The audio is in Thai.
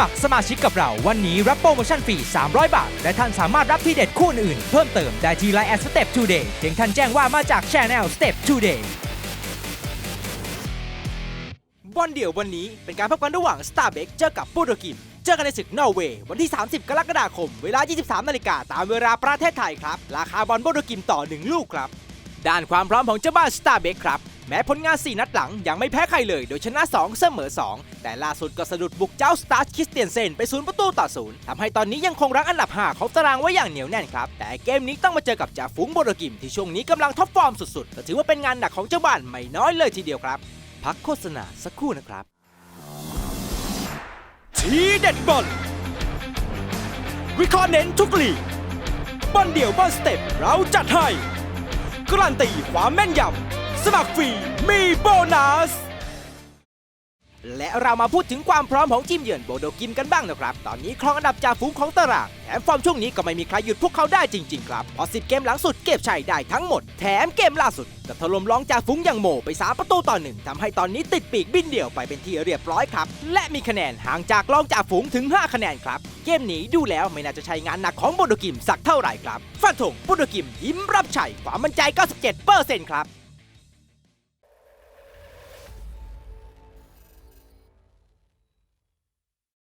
มัครสมาชิกกับเราวันนี้รับโปรโมชั่นฟรี 300 บาท และท่านสามารถรับที่เด็ดคู่อื่น เพิ่มเติมได้ที่ไลน์แอดสเต็ป Today เพียงท่านแจ้งว่ามาจาก Channel Step Today บอลเดี่ยววันนี้เป็นการพบกันระหว่าง s t a r b a k เจอกับปรตุเกสเจอกันในศึกนอร์เวย์วันที่ 30 กรกฎาคม เวลา 23 นาฬิกาตามเวลาประเทศไทยครับ ราคาบอลโปรตุเกสต่อ 1 ลูกครับ ด้านความพร้อมของเจ้าบ้าน s t a r b a k ครับ แม้ผลงาน 4 นัดหลังยังไม่แพ้ใครเลย โดยชนะ 2 เสมอ 2 แต่ล่าสุดก็สะดุดบุกเจ้าสตาร์คริสเตียนเซนไปศูนย์ประตูต่อศูนย์ทำให้ตอนนี้ยังคงรั้งอันดับ 5 ของตารางไว้อย่างเหนียวแน่นครับ แต่เกมนี้ต้องมาเจอกับจ่าฝูงโบโรกิมที่ช่วงนี้กำลังท็อปฟอร์มสุดๆก็ถือว่าเป็นงานหนักของเจ้าบ้านไม่น้อยเลยทีเดียวครับ พักโฆษณาสักครู่นะครับทีเด็ดบอลวิเคราะห์เน้นทุกลีกบอลเดี่ยวบอลสเต็ปเราจัดให้การันตีความแม่นยำ สมัครฟรีมีโบนัส และเรามาพูดถึงความพร้อมของทีมเยือนโบโดกิมกันบ้างนะครับ ตอนนี้ครองอันดับจ่าฝูงของตาราง แถมฟอร์มช่วงนี้ก็ไม่มีใครหยุดพวกเขาได้จริงๆครับเพอ10 เกมหลังสุดเก็บชัยได้ทั้งหมด แถมเกมล่าสุดก็ถล่มรองจ่าฝูงอย่างโมไป 3 ประตูต่อหนึ่งทำให้ตอนนี้ติดปีกบินเดี่ยวไปเป็นที่เรียบร้อยครับ และมีคะแนนห่างจากรองจ่าฝูงถึง 5 คะแนนครับ เกมนี้ดูแล้วไม่น่าจะใช่งานหนักของโบโดกิมสักเท่าไหร่ครับฟันธงโบโดกิมยิ้มรับชัยความมั่นใจ 97%ครับ